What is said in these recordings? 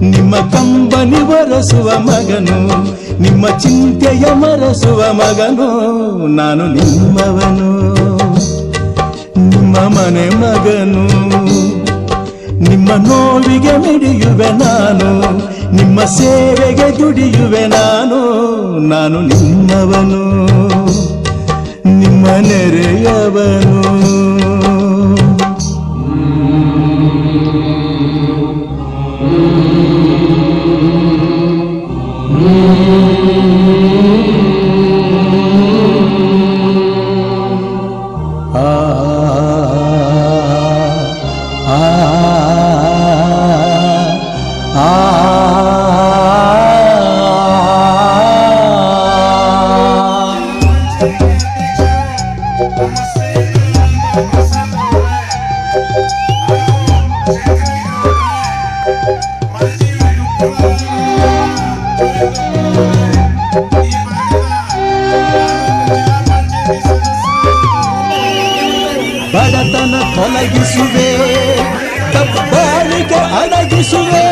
ನಿಮ್ಮ ಕಂಬನಿ ಒರೆಸುವ ಮಗನು, ನಿಮ್ಮ ಚಿಂತೆಯ ಮರಸುವ ಮಗನು, ನಾನು ನಿಮ್ಮವನು. ನಿಮ್ಮ ಮನೆ ಮಗನು, ನಿಮ್ಮ ನೋವಿಗೆ ಮಿಡಿಯುವೆ ನಾನು, ನಿಮ್ಮ ಸೇವೆಗೆ ದುಡಿಯುವೆ ನಾನು ನಾನು ನಿಮ್ಮವನು. ನಿಮ್ಮ ನೆರೆಯವನು. ಬಡತನ ತೊಲಗಿಸುವೆ ತಬ್ಬಾಳಿಕೆ ಅಡಗಿಸುವೆ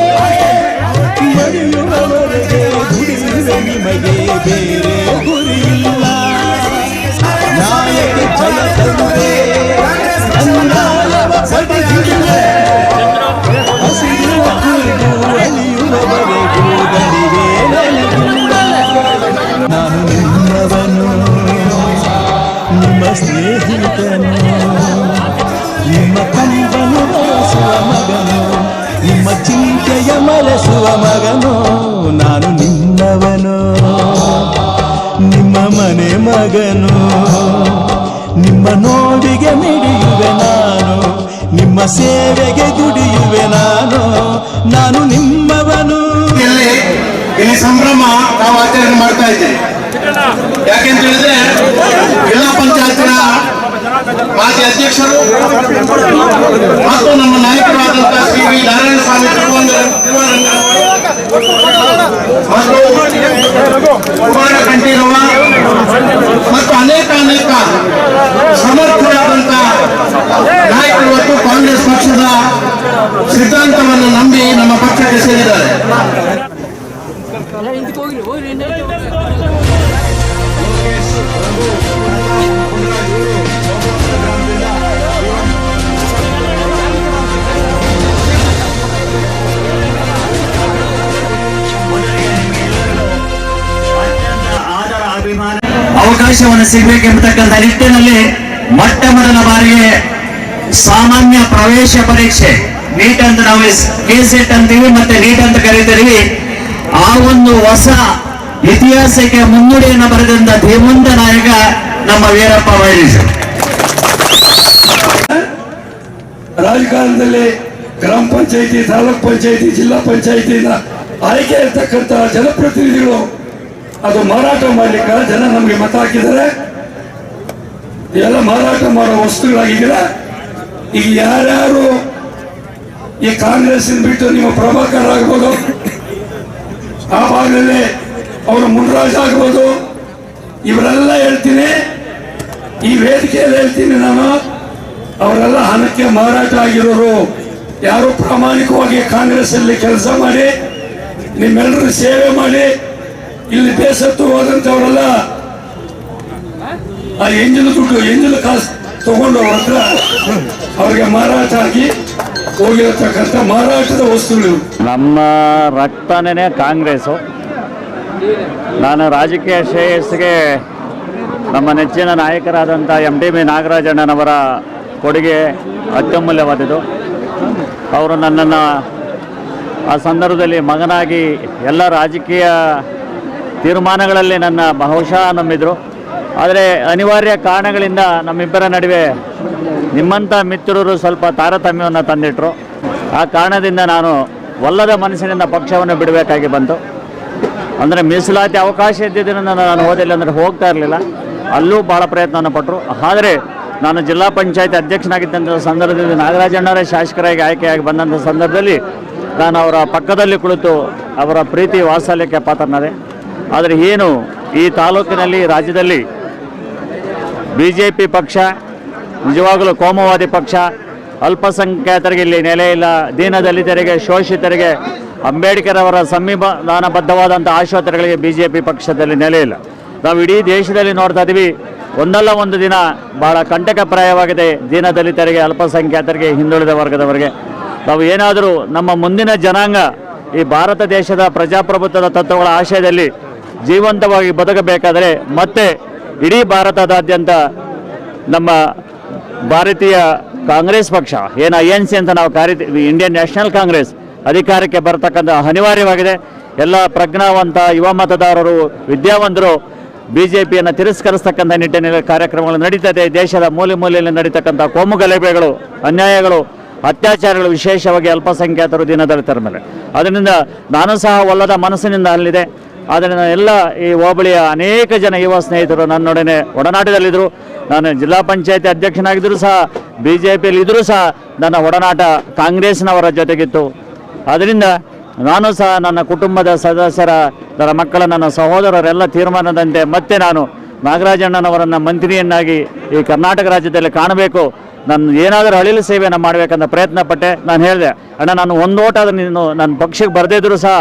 ಮರೆಯುವವರೆಗೆ ದುಡಿಯುವೆ ನಿಮಗೆ ಬೇರೆ ಗುರಿಯಿಲ್ಲ ನಿಮ್ಮವನು ನಿಮ್ಮ ಸ್ನೇಹಿತನು ನಿಮ್ಮ ಕಂಬನು ಬರೆಸುವ ಮಗನು ನಿಮ್ಮ ಚಿಂತೆಯ ಮರೆಸುವ ಮಗನು ನಾನು ನಿಮ್ಮವನು ನಿಮ್ಮ ಮನೆ ಮಗನು ನಿಮ್ಮ ನೋವಿಗೆ ಮಿಡಿಯುವೆ ನಾನು, ನಿಮ್ಮ ಸೇವೆಗೆ ದುಡಿಯುವೆ ನಾನು ನಾನು ನಿಮ್ಮವನು. ಇಲ್ಲಿ ಇಲ್ಲಿ ಸಂಭ್ರಮ, ನಾವು ಆಚರಣೆ ಮಾಡ್ತಾ ಇದ್ದೀವಿ. ಯಾಕೆಂತ ಹೇಳಿದ್ರೆ, ಜಿಲ್ಲಾ ಪಂಚಾಯತ್ನ ಮಾಜಿ ಅಧ್ಯಕ್ಷರು ಮತ್ತು ನಮ್ಮ ನಾಯಕರಾದಂತಹ ಶ್ರೀ ವಿ. ನಾರಾಯಣ ಸ್ವಾಮಿ ಮತ್ತು ಕುಮಾರ ಕಂಠೀರವ ಮತ್ತು ಅನೇಕ ಅನೇಕ ಸಮರ್ಥರಾದಂತಹ ನಾಯಕರು ಮತ್ತು ಕಾಂಗ್ರೆಸ್ ಪಕ್ಷದ ಸಿದ್ಧಾಂತವನ್ನು ನಂಬಿ ನಮ್ಮ ಪಕ್ಷಕ್ಕೆ ಸೇರಿದ್ದಾರೆ. ಅವಕಾಶವನ್ನು ಸಿಗಬೇಕೆಂಬತಕ್ಕಂಥ ನಿಟ್ಟಿನಲ್ಲಿ ಮೊಟ್ಟ ಮೊದಲ ಬಾರಿಗೆ ಸಾಮಾನ್ಯ ಪ್ರವೇಶ ಪರೀಕ್ಷೆ. ನೀಟ್ ಅಂತ ನಾವು ಕೆ ಸೆಟ್ ಅಂತೀವಿ ಮತ್ತೆ ನೀಟ್ ಅಂತ ಕರೀತೀವಿ. ಆ ಒಂದು ಹೊಸ ಇತಿಹಾಸಕ್ಕೆ ಮುನ್ನುಡಿಯನ್ನು ಬರೆದಂತ ಧೀಮಂತ ನಾಯಕ ನಮ್ಮ ವೀರಪ್ಪ ವೈರೀಶ್ ರಾಜಕಾರಣದಲ್ಲಿ ಗ್ರಾಮ ಪಂಚಾಯಿತಿ, ತಾಲೂಕ್ ಪಂಚಾಯಿತಿ, ಜಿಲ್ಲಾ ಪಂಚಾಯಿತಿಯಿಂದ ಆಯ್ಕೆ ಇರ್ತಕ್ಕಂಥ ಜನಪ್ರತಿನಿಧಿಗಳು ಅದು ಮಾರಾಟ ಮಾಡಲಿಕ್ಕೆ ಜನ ನಮಗೆ ಮತ ಹಾಕಿದ್ದಾರೆ. ಎಲ್ಲ ಮಾರಾಟ ಮಾಡೋ ವಸ್ತುಗಳಾಗಿದ್ರೆ ಈಗ ಯಾರ್ಯಾರು ಈ ಕಾಂಗ್ರೆಸ್ ಬಿಟ್ಟು ನೀವು ಪ್ರಭಾಕರ್ ಆಗ್ಬೋದು, ಆ ಭಾಗದಲ್ಲಿ ಅವರು ಮುನ್ರಾಜ್ ಆಗ್ಬೋದು, ಇವರೆಲ್ಲ ಹೇಳ್ತೀನಿ. ಈ ವೇದಿಕೆಯಲ್ಲಿ ಹೇಳ್ತೀನಿ ನಾನು, ಅವರೆಲ್ಲ ಹಣಕ್ಕೆ ಮಾರಾಟ ಆಗಿರೋರು ಯಾರು ಪ್ರಾಮಾಣಿಕವಾಗಿ ಕಾಂಗ್ರೆಸ್ ಅಲ್ಲಿ ಕೆಲಸ ಮಾಡಿ ನಿಮ್ಮೆಲ್ಲರೂ ಸೇವೆ ಮಾಡಿ, ಇಲ್ಲಿ ಬೇಸತ್ತು ಹೋದಂಥವರೆಲ್ಲ ಆ ಎಂಜಿನ ದುಡ್ಡು ಎಂಜಿನ ಕಾಸು ತಗೊಂಡು ಅವ್ರ ಹತ್ರ ಅವ್ರಿಗೆ ಮಾರಾಟ ಆಗಿ ಹೋಗಿರತಕ್ಕಂಥ ಮಾರಾಟದ ವಸ್ತುಗಳು ನಮ್ಮ ರಕ್ತನೇ ಕಾಂಗ್ರೆಸ್ಸು. ನಾನು ರಾಜಕೀಯ ಶ್ರೇಯಸ್ಸಿಗೆ ನಮ್ಮ ನೆಚ್ಚಿನ ನಾಯಕರಾದಂಥ ಎಂ ಡಿ ಬಿ ನಾಗರಾಜಣ್ಣನವರ ಕೊಡುಗೆ ಅತ್ಯಮೂಲ್ಯವಾದದ್ದು. ಅವರು ನನ್ನನ್ನು ಆ ಸಂದರ್ಭದಲ್ಲಿ ಮಗನಾಗಿ ಎಲ್ಲ ರಾಜಕೀಯ ತೀರ್ಮಾನಗಳಲ್ಲಿ ನನ್ನ ಬಹುಶಃ ನಂಬಿದರು. ಆದರೆ ಅನಿವಾರ್ಯ ಕಾರಣಗಳಿಂದ ನಮ್ಮಿಬ್ಬರ ನಡುವೆ ನಿಮ್ಮಂಥ ಮಿತ್ರರು ಸ್ವಲ್ಪ ತಾರತಮ್ಯವನ್ನು ತಂದಿಟ್ಟರು ಆ ಕಾರಣದಿಂದ ನಾನು ಒಲ್ಲದ ಮನಸ್ಸಿನಿಂದ ಪಕ್ಷವನ್ನು ಬಿಡಬೇಕಾಗಿ ಬಂತು. ಅಂದರೆ ಮೀಸಲಾತಿ ಅವಕಾಶ ಇದ್ದಿದ್ದರಿಂದ ನಾನು ಓದಿಲ್ಲ ಅಂದರೆ ಹೋಗ್ತಾ ಇರಲಿಲ್ಲ. ಅಲ್ಲೂ ಭಾಳ ಪ್ರಯತ್ನವನ್ನು ಪಟ್ಟರು. ಆದರೆ ನಾನು ಜಿಲ್ಲಾ ಪಂಚಾಯತ್ ಅಧ್ಯಕ್ಷನಾಗಿದ್ದಂಥ ಸಂದರ್ಭದಲ್ಲಿ ನಾಗರಾಜಣ್ಣವರೇ ಶಾಸಕರಾಗಿ ಆಯ್ಕೆಯಾಗಿ ಬಂದಂಥ ಸಂದರ್ಭದಲ್ಲಿ ನಾನು ಅವರ ಪಕ್ಕದಲ್ಲಿ ಕುಳಿತು ಅವರ ಪ್ರೀತಿ ವಾತ್ಸಲ್ಯಕ್ಕೆ ಪಾತ್ರನಾದೆ. ಆದರೆ ಏನು ಈ ತಾಲೂಕಿನಲ್ಲಿ, ರಾಜ್ಯದಲ್ಲಿ ಬಿ ಜೆ ಪಿ ಪಕ್ಷ, ನಿಜವಾಗಲೂ ಕೋಮುವಾದಿ ಪಕ್ಷ, ಅಲ್ಪಸಂಖ್ಯಾತರಿಗೆ ಇಲ್ಲಿ ನೆಲೆ ಇಲ್ಲ. ದೀನದಲಿತರಿಗೆ, ಶೋಷಿತರಿಗೆ, ಅಂಬೇಡ್ಕರ್ ಅವರ ಸಂವಿಧಾನಬದ್ಧವಾದಂಥ ಆಶೋತ್ತರಗಳಿಗೆ ಬಿ ಜೆ ಪಿ ಪಕ್ಷದಲ್ಲಿ ನೆಲೆ ಇಲ್ಲ. ನಾವು ಇಡೀ ದೇಶದಲ್ಲಿ ನೋಡ್ತಾ ಇದ್ದೀವಿ ಒಂದಲ್ಲ ಒಂದು ದಿನ ಭಾಳ ಕಂಟಕಪ್ರಾಯವಾಗಿದೆ ದೀನದಲಿತರಿಗೆ, ಅಲ್ಪಸಂಖ್ಯಾತರಿಗೆ, ಹಿಂದುಳಿದ ವರ್ಗದವರಿಗೆ. ನಾವು ಏನಾದರೂ ನಮ್ಮ ಮುಂದಿನ ಜನಾಂಗ, ಈ ಭಾರತ ದೇಶದ ಪ್ರಜಾಪ್ರಭುತ್ವದ ತತ್ವಗಳ ಆಶಯದಲ್ಲಿ ಜೀವಂತವಾಗಿ ಬದುಕಬೇಕಾದರೆ ಮತ್ತೆ ಇಡೀ ಭಾರತದಾದ್ಯಂತ ನಮ್ಮ ಭಾರತೀಯ ಕಾಂಗ್ರೆಸ್ ಪಕ್ಷ, ಏನು ಐ ಎನ್ ಸಿ ಅಂತ ನಾವು ಕರಿತೀವಿ ಇಂಡಿಯನ್ ನ್ಯಾಷನಲ್ ಕಾಂಗ್ರೆಸ್ ಅಧಿಕಾರಕ್ಕೆ ಬರತಕ್ಕಂಥ ಅನಿವಾರ್ಯವಾಗಿದೆ. ಎಲ್ಲ ಪ್ರಜ್ಞಾವಂತ ಯುವ ಮತದಾರರು, ವಿದ್ಯಾವಂತರು ಬಿ ಜೆ ಪಿಯನ್ನು ತಿರಸ್ಕರಿಸ್ತಕ್ಕಂಥ ನಿಟ್ಟಿನಲ್ಲಿ ಕಾರ್ಯಕ್ರಮಗಳು ನಡೀತದೆ. ದೇಶದ ಮೂಲೆ ಮೂಲೆಯಲ್ಲಿ ನಡೀತಕ್ಕಂಥ ಕೋಮು ಗಲಭೆಗಳು, ಅನ್ಯಾಯಗಳು, ಅತ್ಯಾಚಾರಗಳು ವಿಶೇಷವಾಗಿ ಅಲ್ಪಸಂಖ್ಯಾತರು ದಿನದಲ್ಲಿ ಮೇಲೆ. ಅದರಿಂದ ನಾನು ಸಹ ಒಲ್ಲದ ಮನಸ್ಸಿನಿಂದ ಅಲ್ಲಿದೆ ಆದ್ದರಿಂದ ಎಲ್ಲ ಈ ಹೋಬಳಿಯ ಅನೇಕ ಜನ ಯುವ ಸ್ನೇಹಿತರು ನನ್ನೊಡನೆ ಒಡನಾಟದಲ್ಲಿದ್ದರು. ನಾನು ಜಿಲ್ಲಾ ಪಂಚಾಯತಿ ಅಧ್ಯಕ್ಷನಾಗಿದ್ದರೂ ಸಹ ಬಿ ಜೆ ಪಿಯಲ್ಲಿದ್ದರೂ ಸಹ ನನ್ನ ಒಡನಾಟ ಕಾಂಗ್ರೆಸ್ನವರ ಜೊತೆಗಿತ್ತು. ಅದರಿಂದ ನಾನು ಸಹ ನನ್ನ ಕುಟುಂಬದ ಸದಸ್ಯರ, ನನ್ನ ಮಕ್ಕಳ, ನನ್ನ ಸಹೋದರರೆಲ್ಲ ತೀರ್ಮಾನದಂತೆ ಮತ್ತೆ ನಾನು ನಾಗರಾಜಣ್ಣನವರನ್ನು ಮಂತ್ರಿಯನ್ನಾಗಿ ಈ ಕರ್ನಾಟಕ ರಾಜ್ಯದಲ್ಲಿ ಕಾಣಬೇಕು. ನಾನು ಏನಾದರೂ ಅಳಿಲು ಸೇವೆಯನ್ನು ಮಾಡಬೇಕಂತ ಪ್ರಯತ್ನ ಪಟ್ಟೆ ನಾನು ಹೇಳಿದೆ, ಅಣ್ಣ, ನಾನು ಒಂದು ಓಟ ಆದರೂ ನೀನು ನನ್ನ ಪಕ್ಷಕ್ಕೆ ಬರದೇ ಇದ್ದರೂ ಸಹ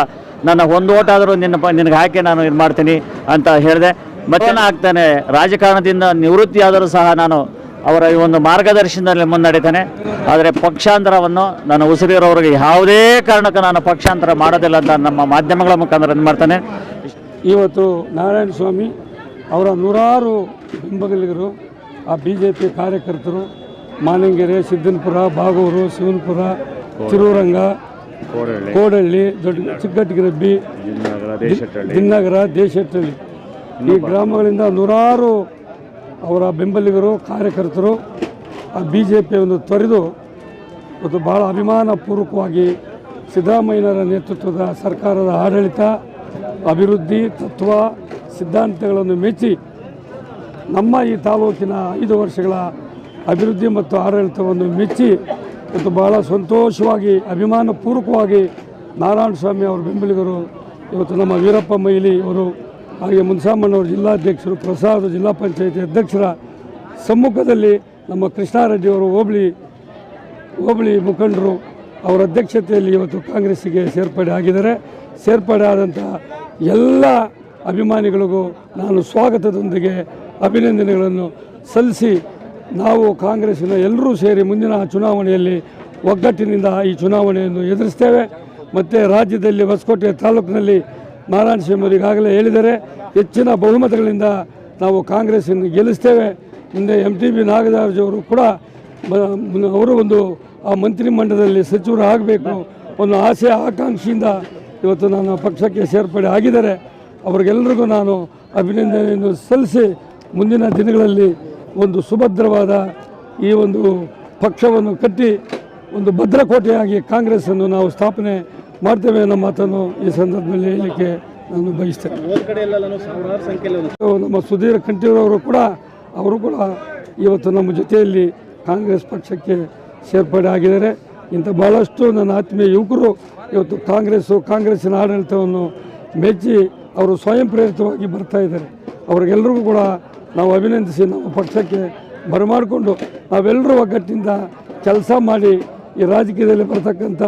ನನ್ನ ಒಂದು ಓಟ್ ಆದರೂ ನಿನ್ನ ಪ ನಿನಗೆ ಹಾಕಿ ನಾನು ಇದು ಮಾಡ್ತೀನಿ ಅಂತ ಹೇಳಿದೆ. ಮತ್ತೆ ಆಗ್ತಾನೆ? ರಾಜಕಾರಣದಿಂದ ನಿವೃತ್ತಿ ಆದರೂ ಸಹ ನಾನು ಅವರ ಈ ಒಂದು ಮಾರ್ಗದರ್ಶನದಲ್ಲಿ ಮುನ್ನಡೀತಾನೆ. ಆದರೆ ಪಕ್ಷಾಂತರವನ್ನು ನಾನು ಉಸಿರಿರೋರಿಗೆ ಯಾವುದೇ ಕಾರಣಕ್ಕೂ ನಾನು ಪಕ್ಷಾಂತರ ಮಾಡೋದಿಲ್ಲ ಅಂತ ನಮ್ಮ ಮಾಧ್ಯಮಗಳ ಮುಖಾಂತರ ಇದು ಮಾಡ್ತಾನೆ. ಇವತ್ತು ನಾರಾಯಣ ಸ್ವಾಮಿ ಅವರ ನೂರಾರು ಬೆಂಬಲಿಗರು ಆ ಬಿ ಜೆ ಪಿ ಕಾರ್ಯಕರ್ತರು ಮಾನಂಗೆರೆ ಸಿದ್ದನಪುರ ಬಾಗೂರು ಶಿವನಪುರ ತಿರುವರಂಗ ಕೋಡಹಳ್ಳಿ ದೊಡ್ಡ ಚಿಕ್ಕಟ್ಟಿಗಿರಬ್ಬಿ ದಿನ್ನಗರ ದೇಶಟ್ಟಳ್ಳಿ ಈ ಗ್ರಾಮಗಳಿಂದ ನೂರಾರು ಅವರ ಬೆಂಬಲಿಗರು ಕಾರ್ಯಕರ್ತರು ಆ ಬಿ ಜೆ ಪಿಯನ್ನು ತೊರೆದು ಮತ್ತು ಭಾಳ ಅಭಿಮಾನಪೂರ್ವಕವಾಗಿ ಸಿದ್ದರಾಮಯ್ಯನವರ ನೇತೃತ್ವದ ಸರ್ಕಾರದ ಆಡಳಿತ ಅಭಿವೃದ್ಧಿ ತತ್ವ ಸಿದ್ಧಾಂತಗಳನ್ನು ಮೆಚ್ಚಿ ನಮ್ಮ ಈ ತಾಲೂಕಿನ ಐದು ವರ್ಷಗಳ ಅಭಿವೃದ್ಧಿ ಮತ್ತು ಆಡಳಿತವನ್ನು ಮೆಚ್ಚಿ ಇವತ್ತು ಭಾಳ ಸಂತೋಷವಾಗಿ, ಅಭಿಮಾನಪೂರ್ವಕವಾಗಿ ನಾರಾಯಣ ಸ್ವಾಮಿ ಅವರು ಬೆಂಬಲಿಗರು ಇವತ್ತು ನಮ್ಮ ವೀರಪ್ಪ ಮೈಲಿ ಅವರು, ಹಾಗೆ ಮುನ್ಸಾಮಣ್ಣವರು ಜಿಲ್ಲಾಧ್ಯಕ್ಷರು, ಪ್ರಸಾದ್ ಜಿಲ್ಲಾ ಪಂಚಾಯತಿ ಅಧ್ಯಕ್ಷರ ಸಮ್ಮುಖದಲ್ಲಿ ನಮ್ಮ ಕೃಷ್ಣಾರೆಡ್ಡಿಯವರು ಹೋಬಳಿ ಹೋಬಳಿ ಮುಖಂಡರು ಅವರ ಅಧ್ಯಕ್ಷತೆಯಲ್ಲಿ ಇವತ್ತು ಕಾಂಗ್ರೆಸ್ಸಿಗೆ ಸೇರ್ಪಡೆ ಆಗಿದ್ದಾರೆ. ಸೇರ್ಪಡೆ ಆದಂಥ ಎಲ್ಲ ಅಭಿಮಾನಿಗಳಿಗೂ ನಾನು ಸ್ವಾಗತದೊಂದಿಗೆ ಅಭಿನಂದನೆಗಳನ್ನು ಸಲ್ಲಿಸಿ ನಾವು ಕಾಂಗ್ರೆಸ್ಸಿನ ಎಲ್ಲರೂ ಸೇರಿ ಮುಂದಿನ ಚುನಾವಣೆಯಲ್ಲಿ ಒಗ್ಗಟ್ಟಿನಿಂದ ಈ ಚುನಾವಣೆಯನ್ನು ಎದುರಿಸ್ತೇವೆ. ಮತ್ತು ರಾಜ್ಯದಲ್ಲಿ ಹೊಸಕೋಟೆ ತಾಲೂಕಿನಲ್ಲಿ ನಾರಾಯಣ ಸ್ವಾಮಿ ಈಗಾಗಲೇ ಹೇಳಿದರೆ ಹೆಚ್ಚಿನ ಬಹುಮತಗಳಿಂದ ನಾವು ಕಾಂಗ್ರೆಸ್ಸನ್ನು ಗೆಲ್ಲಿಸ್ತೇವೆ. ಮುಂದೆ ಎಂ ಟಿ ಬಿ ನಾಗರಾಜ್ ಅವರು ಕೂಡ ಅವರು ಒಂದು ಆ ಮಂತ್ರಿಮಂಡಲದಲ್ಲಿ ಸಚಿವರು ಆಗಬೇಕು ಒಂದು ಆಸೆ, ಆಕಾಂಕ್ಷೆಯಿಂದ ಇವತ್ತು ನಾನು ಪಕ್ಷಕ್ಕೆ ಸೇರ್ಪಡೆ ಆಗಿದ್ದಾರೆ. ಅವರಿಗೆಲ್ಲರಿಗೂ ನಾನು ಅಭಿನಂದನೆಯನ್ನು ಸಲ್ಲಿಸಿ ಮುಂದಿನ ದಿನಗಳಲ್ಲಿ ಒಂದು ಸುಭದ್ರವಾದ ಈ ಒಂದು ಪಕ್ಷವನ್ನು ಕಟ್ಟಿ ಒಂದು ಭದ್ರಕೋಟೆಯಾಗಿ ಕಾಂಗ್ರೆಸ್ಸನ್ನು ನಾವು ಸ್ಥಾಪನೆ ಮಾಡ್ತೇವೆ ಅನ್ನೋ ಮಾತನ್ನು ಈ ಸಂದರ್ಭದಲ್ಲಿ ಹೇಳಲಿಕ್ಕೆ ನಾನು ಬಯಸ್ತೇನೆ. ನಮ್ಮ ಸುಧೀರ್ ಕಂಠೀರವರು ಕೂಡ ಅವರು ಕೂಡ ಇವತ್ತು ನಮ್ಮ ಜೊತೆಯಲ್ಲಿ ಕಾಂಗ್ರೆಸ್ ಪಕ್ಷಕ್ಕೆ ಸೇರ್ಪಡೆ ಆಗಿದ್ದಾರೆ. ಇಂಥ ಭಾಳಷ್ಟು ನನ್ನ ಆತ್ಮೀಯ ಯುವಕರು ಇವತ್ತು ಕಾಂಗ್ರೆಸ್ಸು ಕಾಂಗ್ರೆಸ್ಸಿನ ಆಡಳಿತವನ್ನು ಮೆಚ್ಚಿ ಅವರು ಸ್ವಯಂ ಪ್ರೇರಿತವಾಗಿ ಬರ್ತಾ ಇದ್ದಾರೆ. ಅವ್ರಿಗೆಲ್ಲರಿಗೂ ಕೂಡ ನಾವು ಅಭಿನಂದಿಸಿ ನಮ್ಮ ಪಕ್ಷಕ್ಕೆ ಬರಮಾಡಿಕೊಂಡು ನಾವೆಲ್ಲರೂ ಒಗ್ಗಟ್ಟಿನಿಂದ ಕೆಲಸ ಮಾಡಿ ಈ ರಾಜಕೀಯದಲ್ಲಿ ಬರತಕ್ಕಂಥ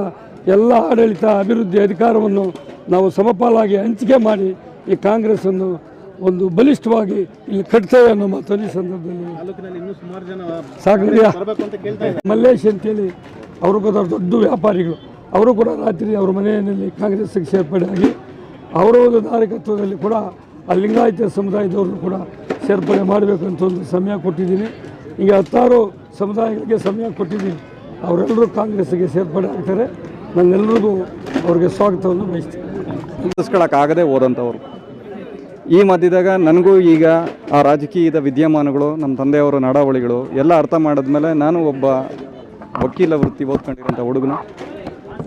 ಎಲ್ಲ ಆಡಳಿತ ಅಭಿವೃದ್ಧಿ ಅಧಿಕಾರವನ್ನು ನಾವು ಸಮಪಾಲಾಗಿ ಹಂಚಿಕೆ ಮಾಡಿ ಈ ಕಾಂಗ್ರೆಸ್ಸನ್ನು ಒಂದು ಬಲಿಷ್ಠವಾಗಿ ಇಲ್ಲಿ ಕಟ್ತೇವೆ ಅನ್ನೋ ಮಾತು ಈ ಸಂದರ್ಭದಲ್ಲಿ ಮಲ್ಲೇಶ್ ಅಂತೇಳಿ ಅವರು ಕೂಡ ದೊಡ್ಡ ವ್ಯಾಪಾರಿಗಳು. ಅವರು ಕೂಡ ರಾತ್ರಿ ಅವರ ಮನೆಯಲ್ಲಿ ಕಾಂಗ್ರೆಸ್ಸಿಗೆ ಸೇರ್ಪಡೆ ಆಗಿ ಅವರ ಒಂದು ನಾಯಕತ್ವದಲ್ಲಿ ಕೂಡ ಆ ಲಿಂಗಾಯತ ಸಮುದಾಯದವರು ಕೂಡ ಸೇರ್ಪಡೆ ಮಾಡಬೇಕು ಒಂದು ಸಮಯ ಕೊಟ್ಟಿದ್ದೀನಿ. ಈಗ ಹತ್ತಾರು ಸಮುದಾಯಗಳಿಗೆ ಸಮಯ ಕೊಟ್ಟಿದ್ದೀನಿ. ಅವರೆಲ್ಲರೂ ಕಾಂಗ್ರೆಸ್ಗೆ ಸೇರ್ಪಡೆ ಆಗ್ತಾರೆ. ನನ್ನೆಲ್ಲರಿಗೂ ಅವ್ರಿಗೆ ಸ್ವಾಗತವನ್ನು ಬಯಸ್ತೀನಿ. ಮುಗಿಸ್ಕೊಳ್ಳೋಕ್ಕಾಗದೇ ಹೋದಂಥವ್ರು. ಈ ಮಧ್ಯದಾಗ ನನಗೂ ಈಗ ಆ ರಾಜಕೀಯದ ವಿದ್ಯಮಾನಗಳು, ನಮ್ಮ ತಂದೆಯವರ ನಡಾವಳಿಗಳು ಎಲ್ಲ ಅರ್ಥ ಮಾಡಿದ್ಮೇಲೆ ನಾನು ಒಬ್ಬ ವಕೀಲ ವೃತ್ತಿ ಓದ್ಕೊಂಡಿರೋಂಥ ಹುಡುಗನು.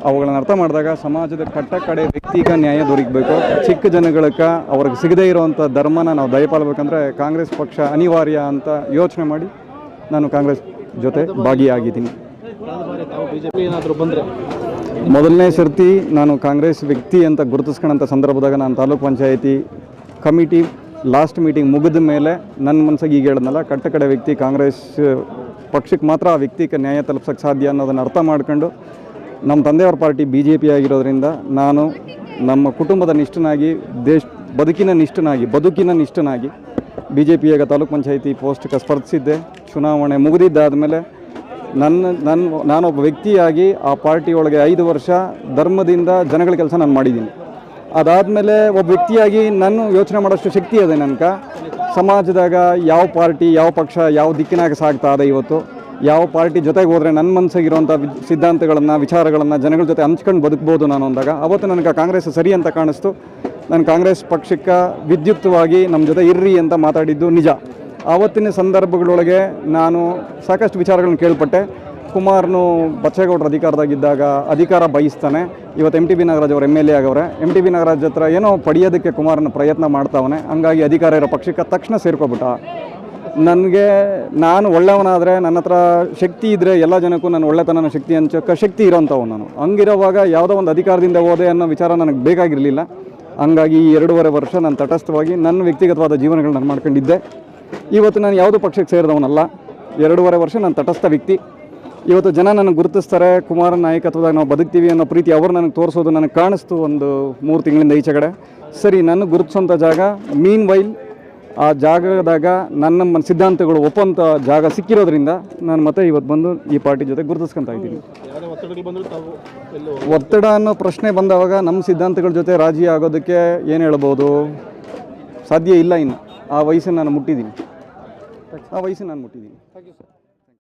ಅವುಗಳನ್ನ ಅರ್ಥ ಮಾಡಿದಾಗ ಸಮಾಜದ ಕಟ್ಟ ಕಡೆ ವ್ಯಕ್ತಿಗ ನ್ಯಾಯ ದೊರಕಬೇಕು. ಚಿಕ್ಕ ಜನಗಳಕ್ಕೆ ಅವ್ರಿಗೆ ಸಿಗದೇ ಇರುವಂಥ ಧರ್ಮನ ನಾವು ದಯಪಾಲಬೇಕಂದ್ರೆ ಕಾಂಗ್ರೆಸ್ ಪಕ್ಷ ಅನಿವಾರ್ಯ ಅಂತ ಯೋಚನೆ ಮಾಡಿ ನಾನು ಕಾಂಗ್ರೆಸ್ ಜೊತೆ ಭಾಗಿಯಾಗಿದ್ದೀನಿ. ಮೊದಲನೇ ಸರ್ತಿ ನಾನು ಕಾಂಗ್ರೆಸ್ ವ್ಯಕ್ತಿ ಅಂತ ಗುರುತಿಸ್ಕೊಳ್ಳೋಂಥ ಸಂದರ್ಭದಾಗ ನಾನು taluk panchayat committee last meeting ಮುಗಿದ ಮೇಲೆ ನನ್ನ ಮನಸ್ಸಿಗೆ ಈಗ ಹೇಳಿದ್ನಲ್ಲ, ಕಟ್ಟ ಕಡೆ ವ್ಯಕ್ತಿ ಕಾಂಗ್ರೆಸ್ ಪಕ್ಷಕ್ಕೆ ಮಾತ್ರ ಆ ವ್ಯಕ್ತಿಗೆ ನ್ಯಾಯ ತಲುಪ್ಸೋಕ್ಕೆ ಸಾಧ್ಯ ಅನ್ನೋದನ್ನು ಅರ್ಥ ಮಾಡ್ಕೊಂಡು ನಮ್ಮ ತಂದೆಯವ್ರ ಪಾರ್ಟಿ ಬಿ ಜೆ ಪಿ ಆಗಿರೋದ್ರಿಂದ ನಾನು ನಮ್ಮ ಕುಟುಂಬದ ನಿಷ್ಠನಾಗಿ, ದೇಶ, ಬದುಕಿನ ನಿಷ್ಠನಾಗಿ ಬದುಕಿನ ನಿಷ್ಠನಾಗಿ ಬಿ ಜೆ ಪಿಯಾಗ ತಾಲೂಕು ಪಂಚಾಯಿತಿ ಪೋಸ್ಟ್ಗೆ ಸ್ಪರ್ಧಿಸಿದ್ದೆ. ಚುನಾವಣೆ ಮುಗಿದಿದ್ದಾದಮೇಲೆ ನನ್ನ ನನ್ನ, ನಾನೊಬ್ಬ ವ್ಯಕ್ತಿಯಾಗಿ ಆ ಪಾರ್ಟಿ ಒಳಗೆ ಐದು ವರ್ಷ ಧರ್ಮದಿಂದ ಜನಗಳ ಕೆಲಸ ನಾನು ಮಾಡಿದ್ದೀನಿ. ಅದಾದಮೇಲೆ ಒಬ್ಬ ವ್ಯಕ್ತಿಯಾಗಿ ನಾನು ಯೋಚನೆ ಮಾಡೋಷ್ಟು ಶಕ್ತಿ ಇದೆ ನನಗೆ ಸಮಾಜದಾಗ ಯಾವ ಪಾರ್ಟಿ, ಯಾವ ಪಕ್ಷ, ಯಾವ ದಿಕ್ಕಿನಾಗ ಸಾಗ್ತಾ ಇದೆ ಇವತ್ತು? ಯಾವ ಪಾರ್ಟಿ ಜೊತೆಗೆ ಹೋದರೆ ನನ್ನ ಮನಸ್ಸಿಗಿರುವಂಥ ಸಿದ್ಧಾಂತಗಳನ್ನು, ವಿಚಾರಗಳನ್ನು ಜನಗಳ ಜೊತೆ ಹಂಚ್ಕೊಂಡು ಬದುಕ್ಬೋದು ನಾನು ಅಂದಾಗ, ಅವತ್ತು ನನಗೆ ಕಾಂಗ್ರೆಸ್ ಸರಿ ಅಂತ ಕಾಣಿಸ್ತು. ನಾನು ಕಾಂಗ್ರೆಸ್ ಪಕ್ಷಕ್ಕೆ ವಿದ್ಯುಕ್ತವಾಗಿ ನಮ್ಮ ಜೊತೆ ಇರ್ರಿ ಅಂತ ಮಾತಾಡಿದ್ದು ನಿಜ. ಆವತ್ತಿನ ಸಂದರ್ಭಗಳೊಳಗೆ ನಾನು ಸಾಕಷ್ಟು ವಿಚಾರಗಳನ್ನ ಕೇಳ್ಪಟ್ಟೆ. ಕುಮಾರ್ನು ಬಚ್ಚೇಗೌಡರ ಅಧಿಕಾರದಾಗಿದ್ದಾಗ ಅಧಿಕಾರ ಬಯಸ್ತಾನೆ. ಇವತ್ತು ಎಂ ಟಿ ಬಿ ನಾಗರಾಜ್ ಅವರು ಎಂ ಎಲ್ ಎ ಆಗವ್ರೆ. ಎಂ ಟಿ ಬಿ ನಾಗರಾಜ್ ಹತ್ರ ಏನೋ ಪಡೆಯೋದಕ್ಕೆ ಕುಮಾರನ ಪ್ರಯತ್ನ ಮಾಡ್ತಾವನೆ. ಹಂಗಾಗಿ ಅಧಿಕಾರ ಇರೋ ಪಕ್ಷಕ್ಕೆ ತಕ್ಷಣ ಸೇರ್ಕೊಬಿಟ್ಟ. ನನಗೆ ನಾನು ಒಳ್ಳೆಯವನಾದರೆ ನನ್ನ ಹತ್ರ ಶಕ್ತಿ ಇದ್ದರೆ ಎಲ್ಲ ಜನಕ್ಕೂ ನಾನು ಒಳ್ಳೆತನ ಶಕ್ತಿ ಹಂಚೋಕ್ಕೆ ಶಕ್ತಿ ಇರೋಂಥವು ನಾನು. ಹಂಗಿರೋವಾಗ ಯಾವುದೋ ಒಂದು ಅಧಿಕಾರದಿಂದ ಹೋದೆ ಅನ್ನೋ ವಿಚಾರ ನನಗೆ ಬೇಕಾಗಿರಲಿಲ್ಲ. ಹಂಗಾಗಿ ಈ ಎರಡೂವರೆ ವರ್ಷ ನಾನು ತಟಸ್ಥವಾಗಿ ನನ್ನ ವ್ಯಕ್ತಿಗತವಾದ ಜೀವನಗಳನ್ನ ನಾನು ಮಾಡ್ಕೊಂಡಿದ್ದೆ. ಇವತ್ತು ನಾನು ಯಾವುದೋ ಪಕ್ಷಕ್ಕೆ ಸೇರಿದವನಲ್ಲ. ಎರಡೂವರೆ ವರ್ಷ ನಾನು ತಟಸ್ಥ ವ್ಯಕ್ತಿ. ಇವತ್ತು ಜನ ನನಗೆ ಗುರುತಿಸ್ತಾರೆ, ಕುಮಾರ ನಾಯಕತ್ವದಾಗ ನಾವು ಬದುಕ್ತೀವಿ ಅನ್ನೋ ಪ್ರೀತಿ ಅವರು ನನಗೆ ತೋರಿಸೋದು ನನಗೆ ಕಾಣಿಸ್ತು ಒಂದು ಮೂರು ತಿಂಗಳಿಂದ ಈಚೆ ಕಡೆ ಸರಿ, ನನ್ನ ಗುರುತಿಸೋಂಥ ಜಾಗ ಮೀನ್ ವೈಲ್ ಆ ಜಾಗದಾಗ ನನ್ನ ಸಿದ್ಧಾಂತಗಳು ಒಪ್ಪಂತ ಜಾಗ ಸಿಕ್ಕಿರೋದ್ರಿಂದ ನಾನು ಮತ್ತೆ ಇವತ್ತು ಬಂದು ಈ ಪಾರ್ಟಿ ಜೊತೆ ಗುರುತಿಸ್ಕೊಂತ ಇದ್ದೀನಿ. ಒತ್ತಡ ಅನ್ನೋ ಪ್ರಶ್ನೆ ಬಂದವಾಗ ನಮ್ಮ ಸಿದ್ಧಾಂತಗಳ ಜೊತೆ ರಾಜಿ ಆಗೋದಕ್ಕೆ ಏನು ಹೇಳ್ಬೋದು? ಸಾಧ್ಯ ಇಲ್ಲ ಇನ್ನು. ಆ ವಯಸ್ಸನ್ನು ನಾನು ಮುಟ್ಟಿದ್ದೀನಿ. ಆ ವಯಸ್ಸನ್ನು ನಾನು ಮುಟ್ಟಿದ್ದೀನಿ.